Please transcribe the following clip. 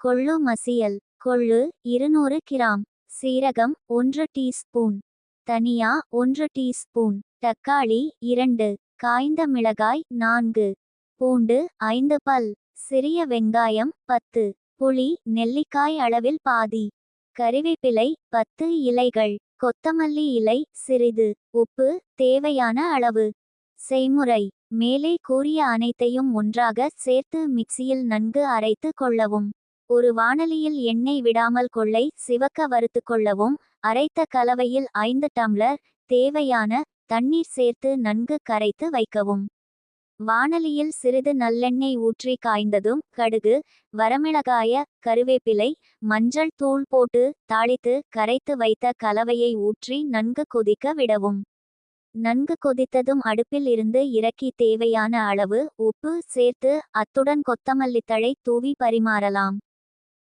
கொள்ளு மசியல். கொள்ளு இருநூறு கிராம். சீரகம் ஒன்று டீஸ்பூன். தனியா ஒன்று டீஸ்பூன். தக்காளி இரண்டு. காய்ந்த மிளகாய் நான்கு. பூண்டு ஐந்து பல். சிறிய வெங்காயம் பத்து. புளி நெல்லிக்காய் அளவில் பாதி. கறிவேப்பிலை பத்து இலைகள். கொத்தமல்லி இலை சிறிது. உப்பு தேவையான அளவு. செய்முறை. மேலே கூறிய அனைத்தையும் ஒன்றாக சேர்த்து மிக்சியில் நன்கு அரைத்து கொள்ளவும். ஒரு வானலியில் எண்ணெய் விடாமல் கொள்ளை சிவக்க வறுத்து கொள்ளவும் அரைத்த கலவையில் ஐந்து டம்ளர் தேவையான தண்ணீர் சேர்த்து நன்கு கரைத்து வைக்கவும். வானலியில் சிறிது நல்லெண்ணெய் ஊற்றி காய்ந்ததும் கடுகு வரமிளகாய கருவேப்பிலை மஞ்சள் தூள் போட்டு தாளித்து கரைத்து வைத்த கலவையை ஊற்றி நன்கு கொதிக்க விடவும். நன்கு கொதித்ததும் அடுப்பில் இருந்து இறக்கி தேவையான அளவு உப்பு சேர்த்து அத்துடன் கொத்தமல்லித்தழை தூவி பரிமாறலாம்.